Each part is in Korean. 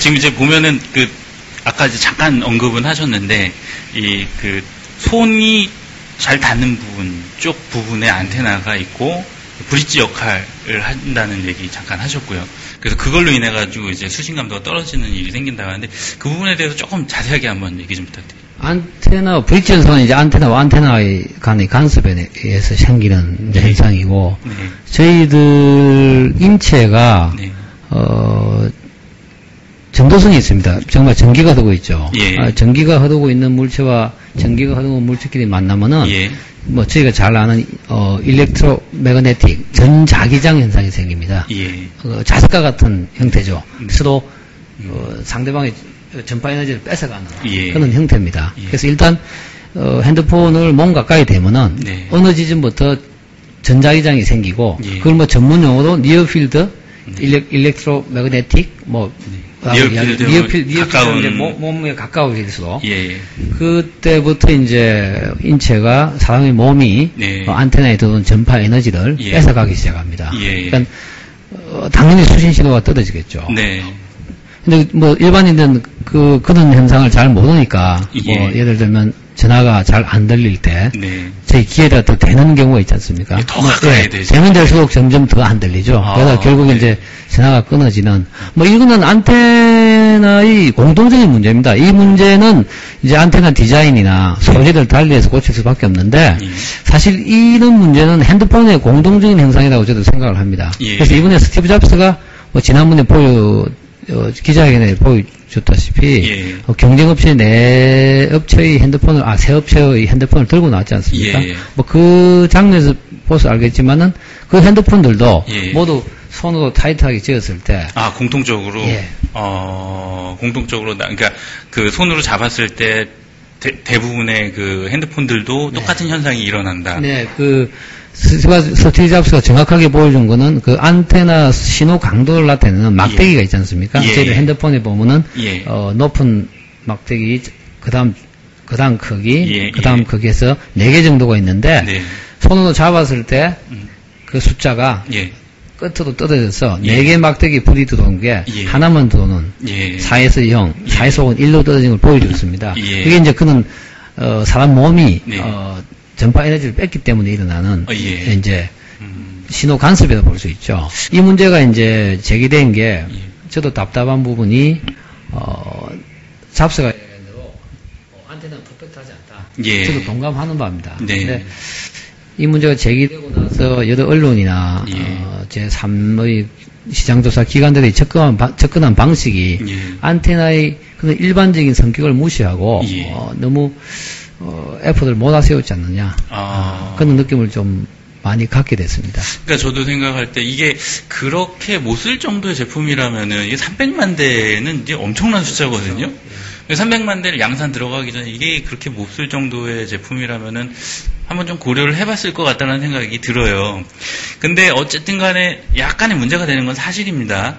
지금 이제 보면은 그 아까 이제 잠깐 언급은 하셨는데 이 그 손이 잘 닿는 부분 쪽 부분에 안테나가 있고 브릿지 역할을 한다는 얘기 잠깐 하셨고요. 그래서 그걸로 인해 가지고 이제 수신 감도가 떨어지는 일이 생긴다고 하는데 그 부분에 대해서 조금 자세하게 한번 얘기 좀 부탁드립니다. 안테나, 브릿지 현상은 이제 안테나와 안테나의 간의 간섭에 의해서 생기는 네. 현상이고, 네. 저희들 인체가, 네. 어, 전도성이 있습니다. 정말 전기가 흐르고 있죠. 예. 아, 전기가 흐르고 있는 물체와 전기가 흐르고 있는 물체끼리 만나면은, 예. 뭐 저희가 잘 아는 어, 일렉트로 매그네틱 전자기장 현상이 생깁니다. 예. 어, 자석과 같은 형태죠. 음. 서로 어, 상대방의 전파 에너지를 뺏어가는 예. 그런 형태입니다. 예. 그래서 일단 어, 핸드폰을 몸 가까이 대면은 네. 어느 지점부터 전자기장이 생기고 예. 그걸 뭐 전문 용어로 니어필드, 일렉, 일렉트로 매그네틱 뭐 네. 가까운- 이제 몸- 몸에 가까워질수록 예. 그때부터 이제 인체가 사람의 몸이 네. 어, 안테나에 들어온 전파 에너지를 예. 뺏어가기 시작합니다. 예. 그러니까 어, 당연히 수신 신호가 떨어지겠죠. 네. 근데 뭐 일반인들은 그 그런 현상을 잘 모르니까 예. 뭐 예를 들면 전화가 잘 안 들릴 때 네. 저희 귀에다 더 대는 경우가 있지 않습니까? 예, 더 가까이 되죠. 되면 될수록 점점 더 안 들리죠. 아, 그러다 결국에 네. 이제 전화가 끊어지는 뭐 이거는 안테나의 공통적인 문제입니다. 이 문제는 이제 안테나 디자인이나 소재를 달리해서 고칠 수밖에 없는데 예. 사실 이런 문제는 핸드폰의 공동적인 현상이라고 저도 생각을 합니다. 예. 그래서 이번에 스티브 잡스가 뭐 지난번에 보여 어, 기자회견에 보여줬다시피 예. 어, 경쟁업체 내 업체의 핸드폰을 아 새 업체의 핸드폰을 들고 나왔지 않습니까? 예. 뭐그 장면에서 보서 알겠지만은 그 핸드폰들도 예. 모두 손으로 타이트하게 쥐었을 때 아, 공통적으로 예. 어, 공통적으로 나 그러니까 그 손으로 잡았을 때 대, 부분의그 핸드폰들도 똑같은 현상이 일어난다. 네, 그 스티브 잡스가 정확하게 보여준 거는 그 안테나 신호 강도를 나타내는 막대기가 있지 않습니까? 예. 저희들 핸드폰에 보면은 예. 어, 높은 막대기 그다음 그다음 크기 예, 그다음 예. 크기에서 4개 정도가 있는데 네. 손으로 잡았을 때그 음. 숫자가 예. 끝으로 떨어져서 예. 네개 막대기 불이 들어온 게 예. 하나만 들어오는 예. 4에서 0, 예. 4에서 5는 1로 떨어진 걸 보여줬습니다. 예. 그게 이제 그는 어, 사람 몸이 네. 어, 전파 에너지를 뺐기 때문에 일어나는 어, 예. 이제 음. 신호 간섭이라 볼 수 있죠. 이 문제가 이제 제기된 게 예. 저도 답답한 부분이 어, 잡스가 대로 어, 안테나는 퍼펙트하지 않다. 예. 저도 동감하는 바입니다. 네. 근데 이 문제가 제기되고 나서 여러 언론이나 예. 어, 제3의 시장조사 기관들이 접근한, 바- 접근한 방식이 예. 안테나의 그런 일반적인 성격을 무시하고 예. 어, 너무 어, 에포를 몰아 세우지 않느냐 아. 그런 느낌을 좀 많이 갖게 됐습니다. 그러니까 저도 생각할 때 이게 그렇게 못 쓸 정도의 제품이라면은 이게 300만 대는 이제 엄청난 숫자거든요. 300만 대를 양산 들어가기 전에 이게 그렇게 못 쓸 정도의 제품이라면은 한번 좀 고려를 해봤을 것 같다는 생각이 들어요. 근데 어쨌든 간에 약간의 문제가 되는 건 사실입니다.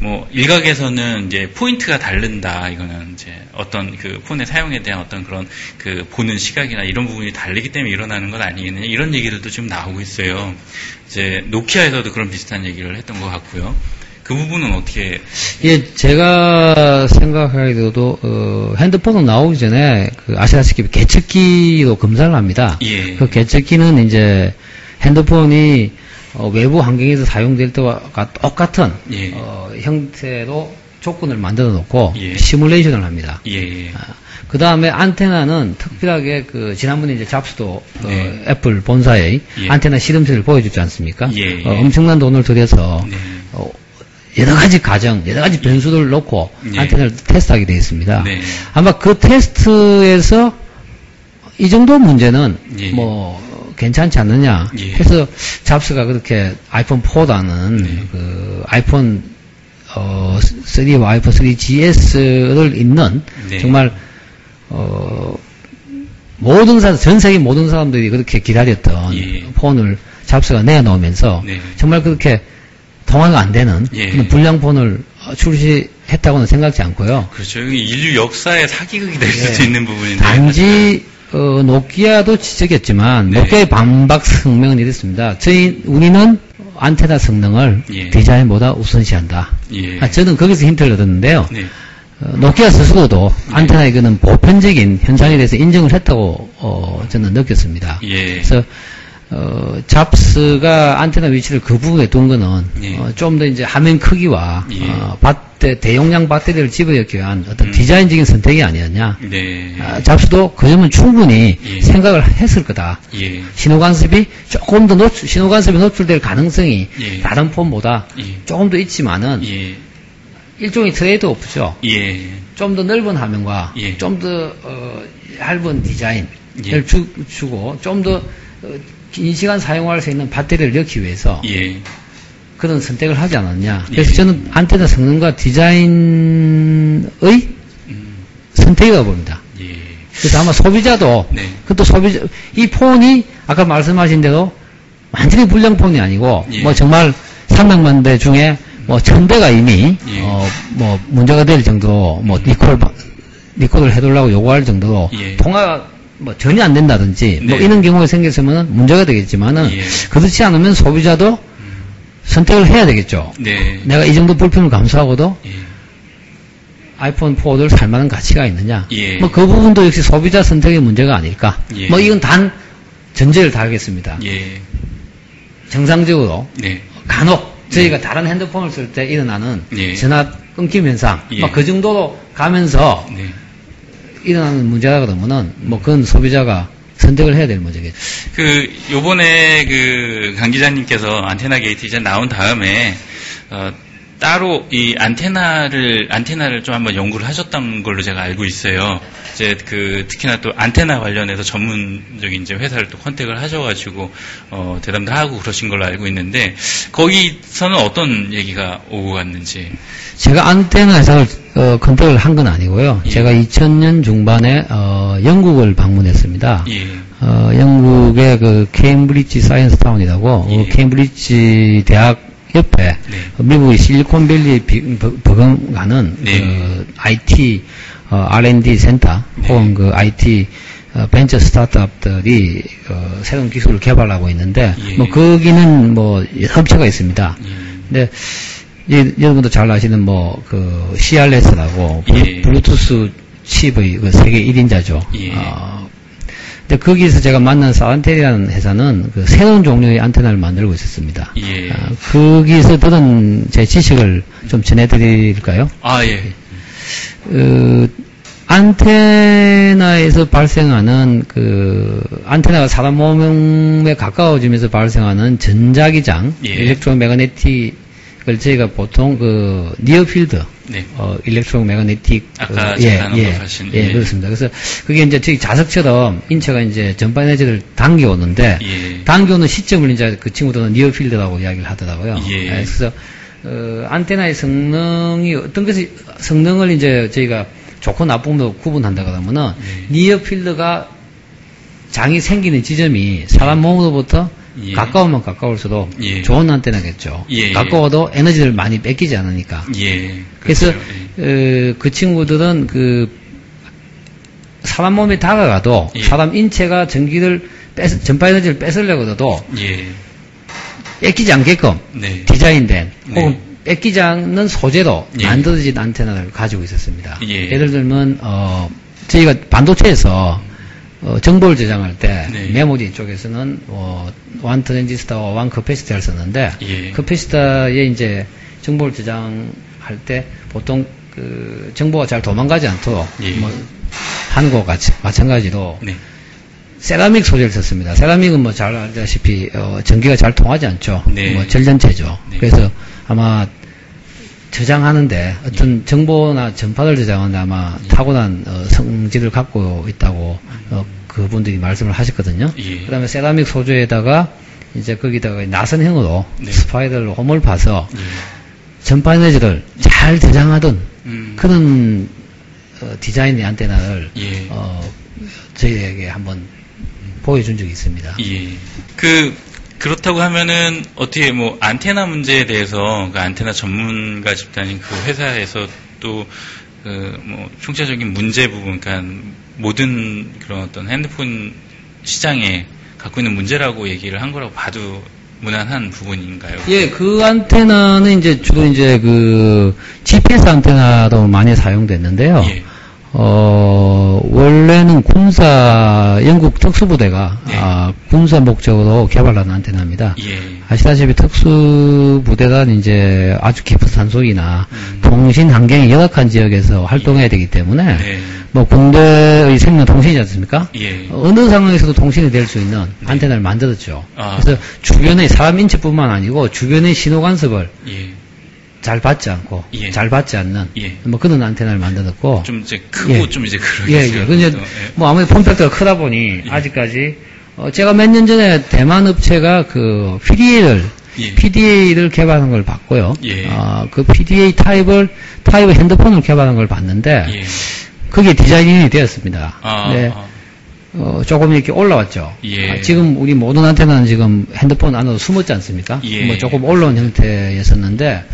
뭐 일각에서는 이제 포인트가 다른다 이거는 이제 어떤 그 폰의 사용에 대한 어떤 그런 그 보는 시각이나 이런 부분이 다르기 때문에 일어나는 건 아니겠느냐 이런 얘기들도 지금 나오고 있어요. 이제 노키아에서도 그런 비슷한 얘기를 했던 것 같고요. 그 부분은 어떻게 예, 제가 생각하기로도 어, 핸드폰은 나오기 전에 그 아시다시피 개척기로 검사를 합니다. 예. 그 개척기는 이제 핸드폰이 어, 외부 환경에서 사용될 때와 똑같은 예. 어, 형태로 조건을 만들어 놓고 예. 시뮬레이션을 합니다. 예, 예. 그 다음에 안테나는 특별하게 그 지난번에 이제 잡스도 어, 네. 애플 본사의 예. 안테나 실험실을 보여주지 않습니까? 어, 엄청난 돈을 들여서 네. 어, 여러 가지 가정, 여러 가지 변수를 놓고 예. 안테나를 테스트하게 되어 있습니다. 네. 아마 그 테스트에서 이 정도 문제는 예. 뭐 괜찮지 않느냐. 예. 그래서 잡스가 그렇게 아이폰 4라는 네. 그 아이폰 어, 3와 아이폰 3GS를 잇는 네. 정말 어, 모든 사람, 전 세계 모든 사람들이 그렇게 기다렸던 예. 폰을 잡스가 내놓으면서 네. 정말 그렇게 통화가 안 되는 예. 그런 불량 폰을 출시했다고는 생각지 않고요. 그렇죠. 인류 역사의 사기극이 될 수도 예. 있는 부분인데 단지 어, 노키아도 지적했지만 네. 노키아의 반박 성명은 이랬습니다. 저희 우리는 안테나 성능을 예. 디자인보다 우선시한다. 예. 아, 저는 거기서 힌트를 얻었는데요. 네. 어, 노키아 스스로도 안테나 이거는 보편적인 현상에 대해서 인정을 했다고 어, 저는 느꼈습니다. 예. 그래서 어, 잡스가 안테나 위치를 그 부분에 둔 거는 예. 어, 좀 더 이제 화면 크기와 예. 어, 배터- 대용량 배터리를 집어넣기 위한 어떤 음. 디자인적인 선택이 아니었냐. 네. 아, 잡스도 그 점은 충분히 예. 생각을 했을 거다. 예. 신호 간섭이 조금 더 노출, 신호 간섭이 노출될 가능성이 예. 다른 폰보다 예. 조금 더 있지만은 예. 일종의 트레이드 오프죠. 예. 좀더 넓은 화면과 예. 좀더 어, 얇은 디자인을 예. 주, 주고 좀더 어, 긴 시간 사용할 수 있는 배터리를 넣기 위해서 예. 그런 선택을 하지 않았냐. 그래서 예. 저는 안테나 성능과 디자인의 음. 선택이라고 봅니다. 예. 그래서 아마 소비자도 네. 그것도 소비자 이 폰이 아까 말씀하신 대로 완전히 불량폰이 아니고 예. 뭐 정말 300만 대 중에 뭐 천대가 이미 예. 어뭐 문제가 될 정도 뭐 리콜 바- 리콜을 해달라고 요구할 정도로 예. 통화가 뭐 전혀 안 된다든지 뭐 네. 이런 경우가 생겼으면 문제가 되겠지만은 예. 그렇지 않으면 소비자도 음. 선택을 해야 되겠죠. 네. 내가 이 정도 불편을 감수하고도 예. 아이폰 4를 살 만한 가치가 있느냐. 예. 뭐그 부분도 역시 소비자 선택의 문제가 아닐까. 예. 뭐 이건 단 전제를 달겠습니다. 예. 정상적으로 네. 간혹 저희가 다른 핸드폰을 쓸 때 일어나는 예. 전화 끊김 현상, 예. 뭐그 정도로 가면서 네. 일어나는 문제가 그러면은 뭐 그건 소비자가 선택을 해야 될 문제겠죠. 그 요번에 그 강 기자님께서 안테나 게이트 이제 나온 다음에 어, 따로 이 안테나를 안테나를 좀 한번 연구를 하셨던 걸로 제가 알고 있어요. 이제 그 특히나 또 안테나 관련해서 전문적인 이제 회사를 또 컨택을 하셔가지고 어, 대담도 하고 그러신 걸로 알고 있는데 거기서는 어떤 얘기가 오고 갔는지. 제가 안테나 회사를 어, 컨택을 한 건 아니고요. 예. 제가 2000년 중반에 어, 영국을 방문했습니다. 예. 어, 영국의 그 케임브리지 사이언스 타운이라고 예. 그 케임브리지 대학 옆에 네. 어, 미국의 버- 버금가는 네. 그 IT 어, R&D 센터 네. 혹은 그 IT 어, 벤처 스타트업들이 어, 새로운 기술을 개발하고 있는데 예. 뭐 거기는 뭐 업체가 있습니다. 예. 근데 이- 여러분도 잘 아시는 뭐 그 CRS라고 예. 블루투스 칩의 그 세계 1인자죠. 예. 근데 거기서 제가 만난 사안텔이라는 회사는 그 새로운 종류의 안테나를 만들고 있었습니다. 예. 아, 거기서 들은 제 지식을 좀 전해드릴까요? 아 예. 그 안테나에서 발생하는 그 안테나가 사람 몸에 가까워지면서 발생하는 전자기장, 예. 일렉트로매그네틱 을 저희가 보통 그 니어필드, 네. 어, 일렉트로 매그네틱 아까 그, 잠깐 언급하신, 예, 예. 그렇습니다. 그래서 그게 이제 저희 자석처럼 인체가 이제 전파 에너지를 당겨오는데 예. 당겨오는 시점을 이제 그 친구들은 니어필드라고 이야기를 하더라고요. 예. 그래서 어, 안테나의 성능이 어떤 것이 성능을 이제 저희가 좋고 나쁨으로 구분한다 그러면은 네. 니어필드가 장이 생기는 지점이 사람 몸으로부터 예. 가까우면 가까울수록 예. 좋은 안테나겠죠. 예. 가까워도 에너지를 많이 뺏기지 않으니까. 예. 그래서 그렇죠. 예. 어, 그 친구들은 그 사람 몸에 다가가도 예. 사람 인체가 전기를 뺏, 전파 에너지를 뺏으려고 해도 예. 뺏기지 않게끔 네. 디자인된 네. 혹은 뺏기지 않는 소재로 예. 만들어진 안테나를 가지고 있었습니다. 예. 예를 들면 어, 저희가 반도체에서 어, 정보를 저장할 때 네. 메모리 쪽에서는 어, 완 트랜지스터와 완 커패시터를 썼는데 예. 커패시터에 이제 정보를 저장할 때 보통 그 정보가 잘 도망가지 않도록 예. 뭐 하는 것 같이 마찬가지로 네. 세라믹 소재를 썼습니다. 세라믹은 뭐 잘 알다시피 어, 전기가 잘 통하지 않죠. 네. 뭐 전전체죠. 네. 그래서 아마 저장하는데 어떤 정보나 전파를 저장하는데 아마 예. 타고난 어, 성질을 갖고 있다고 어, 그분들이 말씀을 하셨거든요. 예. 그다음에 세라믹 소재에다가 이제 거기다가 나선형으로 네. 스파이더를 홈을 파서 예. 전파 에너지를 잘 저장하던 음. 그런 어, 디자인의 안테나를 예. 어, 저희에게 한번 보여준 적이 있습니다. 예. 그 그렇다고 하면은 어떻게 뭐 안테나 문제에 대해서 그 안테나 전문가 집단인 그 회사에서 또 그 뭐 총체적인 문제 부분, 그러니까 모든 그런 어떤 핸드폰 시장에 갖고 있는 문제라고 얘기를 한 거라고 봐도 무난한 부분인가요? 예, 그 안테나는 이제 주로 이제 그 GPS 안테나도 많이 사용됐는데요. 예. 어, 원래는 군사, 영국 특수부대가, 예. 아, 군사 목적으로 개발한 안테나입니다. 예. 아시다시피 특수부대단 이제 아주 깊은 산속이나 음. 통신 환경이 열악한 지역에서 활동해야 되기 때문에 네. 뭐 군대의 생명 통신이지 않습니까? 예. 어느 상황에서도 통신이 될 수 있는 안테나를 만들었죠. 아. 그래서 주변의 사람 인체뿐만 아니고 주변의 신호 간섭을 예. 잘 받지 않고 예. 잘 받지 않는 예. 뭐 그런 안테나를 만들었고 좀 이제 크고 예. 좀 이제 예, 그러겠어요. 예. 근데 또, 예. 뭐 아무래도 폼팩트가 크다 보니 예. 아직까지 어, 제가 몇 년 전에 대만 업체가 그 PDA를 예. PDA를 개발한 걸 봤고요. 예. 아, 그 PDA 타입을 타입의 핸드폰을 개발한 걸 봤는데 예. 그게 디자인이 되었습니다. 아, 네. 아, 어, 조금 이렇게 올라왔죠. 예. 아, 지금 우리 모든 안테나는 지금 핸드폰 안으로 숨었지 않습니까? 예. 뭐 조금 올라온 형태였었는데,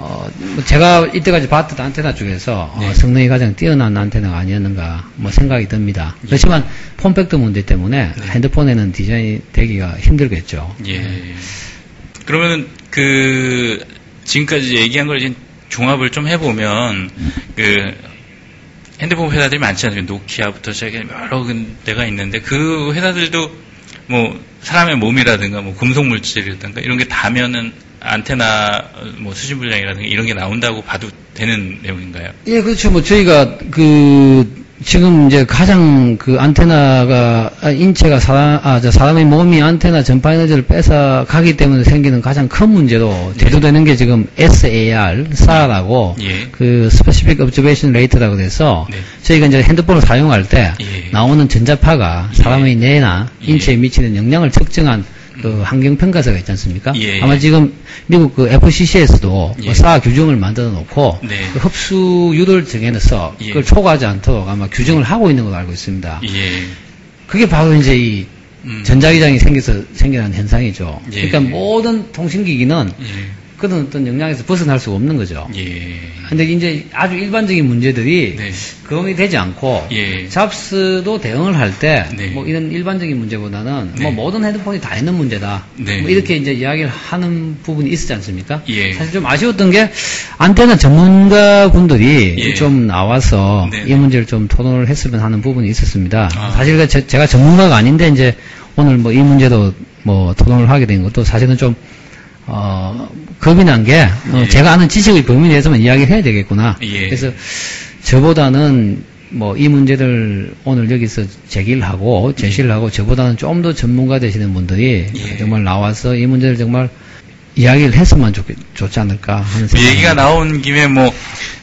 어, 뭐 제가 이때까지 봤던 안테나 중에서 어, 네. 성능이 가장 뛰어난 안테나가 아니었는가 뭐 생각이 듭니다. 그렇지만 폼팩트 문제 때문에 네. 핸드폰에는 디자인이 되기가 힘들겠죠. 예. 그러면은 그 지금까지 얘기한 걸 이제 종합을 좀 해보면 그 핸드폰 회사들이 많지 않아요. 노키아부터 시작해 여러 군데가 있는데 그 회사들도 뭐 사람의 몸이라든가 뭐 금속 물질이라든가 이런 게 닿으면은 안테나 뭐 수신 불량이라든가 이런 게 나온다고 봐도 되는 내용인가요? 예, 그렇죠. 뭐 저희가 그 지금 이제 가장 그 안테나가 아, 인체가 사람 아 저 사람의 몸이 안테나 전파 에너지를 뺏어 가기 때문에 생기는 가장 큰 문제로 대두되는 게 지금 SAR, SAR라고 예. 그 Specific Observation Rate라고 돼서 네. 저희가 이제 핸드폰을 사용할 때 예. 나오는 전자파가 예. 사람의 뇌나 예. 인체에 미치는 영향을 측정한 그 환경 평가서가 있지 않습니까? 예. 아마 지금 미국 그 FCC에서도 예. 뭐 SAR 규정을 만들어 놓고 네. 그 흡수율을 정해서 예. 그걸 초과하지 않도록 아마 규정을 하고 있는 걸로 알고 있습니다. 예. 그게 바로 이제 이 음. 전자기장이 생겨서 생겨난 현상이죠. 예. 그러니까 모든 통신기기는 예. 그런 어떤 영향에서 벗어날 수가 없는 거죠. 예. 근데 이제 아주 일반적인 문제들이 네. 거론이 되지 않고 예. 잡스도 대응을 할 때뭐 네. 이런 일반적인 문제보다는 네. 뭐 모든 핸드폰이 다 있는 문제다. 네. 뭐 이렇게 이제 이야기를 하는 부분이 있었지 않습니까? 예. 사실 좀 아쉬웠던 게 안테나 전문가 분들이 예. 좀 나와서 네. 이 문제를 좀 토론을 했으면 하는 부분이 있었습니다. 아. 사실 그 제- 제가 전문가가 아닌데 이제 오늘 뭐 이 문제도 뭐 토론을 하게 된 것도 사실은 좀 어, 겁이 난 게, 어, 예. 제가 아는 지식의 범위 내에서만 이야기를 해야 되겠구나. 예. 그래서 저보다는 뭐 이 문제들 오늘 여기서 제기를 하고 제시를 하고 저보다는 좀 더 전문가 되시는 분들이 예. 정말 나와서 이 문제를 정말 이야기를 했으면 좋, 좋지 않을까 하는 뭐 생각이 얘기가 나온 김에 뭐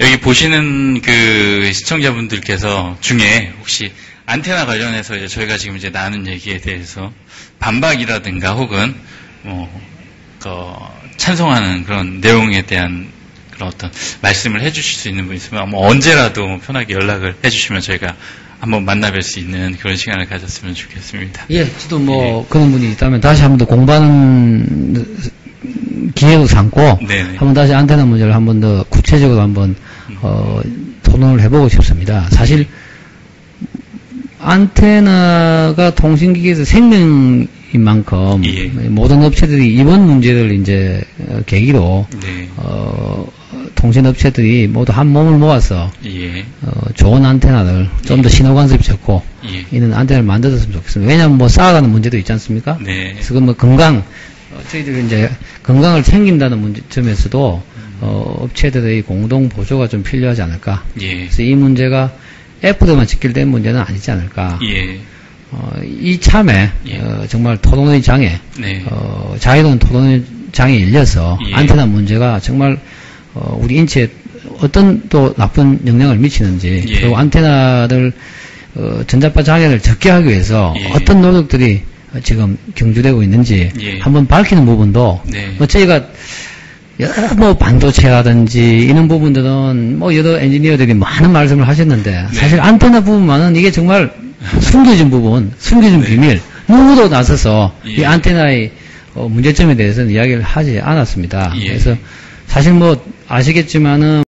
여기 보시는 그 시청자분들께서 중에 혹시 안테나 관련해서 이제 저희가 지금 이제 나눈 얘기에 대해서 반박이라든가 혹은 뭐 그 찬성하는 그런 내용에 대한 그런 어떤 말씀을 해주실 수 있는 분 있으면 뭐 언제라도 뭐 편하게 연락을 해주시면 저희가 한번 만나뵐 수 있는 그런 시간을 가졌으면 좋겠습니다. 예, 저도 뭐 그런 분이 있다면 다시 한번 더 공부하는 기회도 삼고 네네. 한번 다시 안테나 문제를 한번 더 구체적으로 한번 어, 토론을 해보고 싶습니다. 사실 안테나가 통신기기에서 생명 인 만큼 예. 모든 업체들이 이번 문제를 이제 어, 계기로 네. 어, 통신 업체들이 모두 한 몸을 모아서 예. 어, 좋은 안테나를 좀더 신호 간섭이 좋고 예. 이런 안테나를 만들었으면 좋겠습니다. 왜냐하면 뭐 쌓아가는 문제도 있지 않습니까? 네. 그래서 그뭐 건강 어, 저희들이 이제 건강을 챙긴다는 문제점에서도 어, 업체들의 공동 보조가 좀 필요하지 않을까. 예. 그래서 이 문제가 애플에만 직결된 문제는 아니지 않을까. 예. 어, 이 참에 예. 어, 정말 토론의 장에 네. 어, 자유로운 토론의 장에 열려서 예. 안테나 문제가 정말 어, 우리 인체에 어떤 또 나쁜 영향을 미치는지 예. 그리고 안테나를 어, 전자파 장애를 적게 하기 위해서 예. 어떤 노력들이 어, 지금 경주되고 있는지 예. 한번 밝히는 부분도 네. 뭐 저희가 여러 뭐 반도체라든지 이런 부분들은 뭐 여러 엔지니어들이 많은 말씀을 하셨는데 네. 사실 안테나 부분만은 이게 정말 숨겨진 부분, 숨겨진 네. 비밀 누구도 나서서 이 예. 안테나의 어, 문제점에 대해서는 이야기를 하지 않았습니다. 예. 그래서 사실 뭐 아시겠지만은